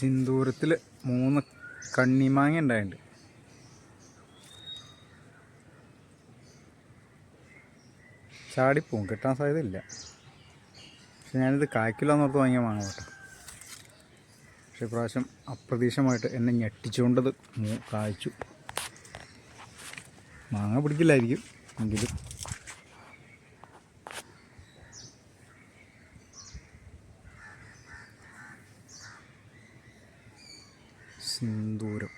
സിന്ദൂരത്തിൽ മൂന്ന് കണ്ണിമാങ്ങ ഉണ്ടായിട്ടുണ്ട്. ചാടിപ്പോവും കിട്ടാൻ സാധ്യതയില്ല. പക്ഷെ ഞാനിത് കായ്ക്കില്ലാന്ന് ഓർത്ത് വാങ്ങിയ മാങ്ങ കേട്ടോ. പക്ഷെ ഇപ്രാവശ്യം അപ്രതീക്ഷമായിട്ട് എന്നെ ഞെട്ടിച്ചുകൊണ്ടത് കായ്ച്ചു. മാങ്ങ പിടിക്കില്ലായിരിക്കും എങ്കിലും സിന്ദൂരം.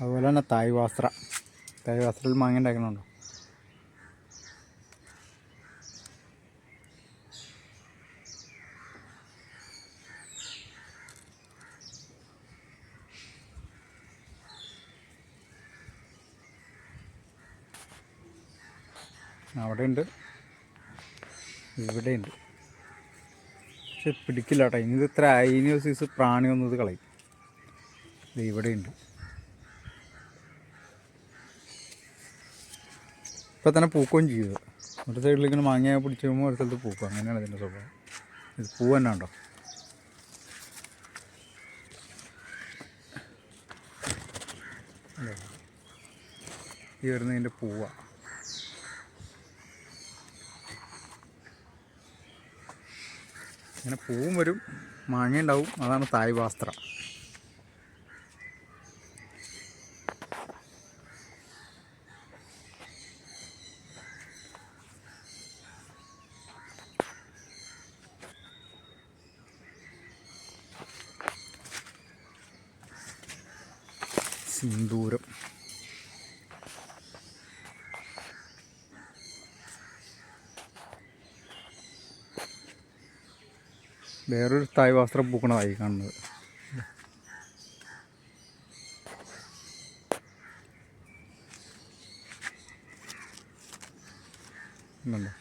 അതുപോലെ തന്നെ തായ് വാസ്ത്ര. തായ് വാസ്ത്രയിൽ മാങ്ങ ഉണ്ടാക്കണുണ്ടോ? അവിടെ ഉണ്ട് ഇവിടെ ഉണ്ട് പക്ഷെ പിടിക്കില്ല കേട്ടോ ഇനി ഇത് ഇത്ര അയിന് സൈസ് പ്രാണി ഒന്നും ഇത് കളയും. ഇത് ഇവിടെ ഉണ്ട് ഇപ്പം തന്നെ പൂക്കുകയും ചെയ്തത് ഒരു സൈഡിൽ ഇങ്ങനെ മാങ്ങ പിടിച്ച് കഴിയുമ്പോൾ ഒരു സ്ഥലത്ത് പൂക്കും. അങ്ങനെയാണ് ഇതിന്റെ സ്വഭാവം. ഇത് പൂ തന്നെ ഉണ്ടോ ഈ വരുന്നതിന്റെ പൂവാണ് ഇങ്ങനെ പൂവും വരും. മാങ്ങ ഉണ്ടാവും. അതാണ് തായ് വാസ്ത്ര. സിന്ദൂരം. വേറൊരു തായ് വസ്ത്രം പൂക്കണതായി കാണുന്നത് ഇതുണ്ടോ?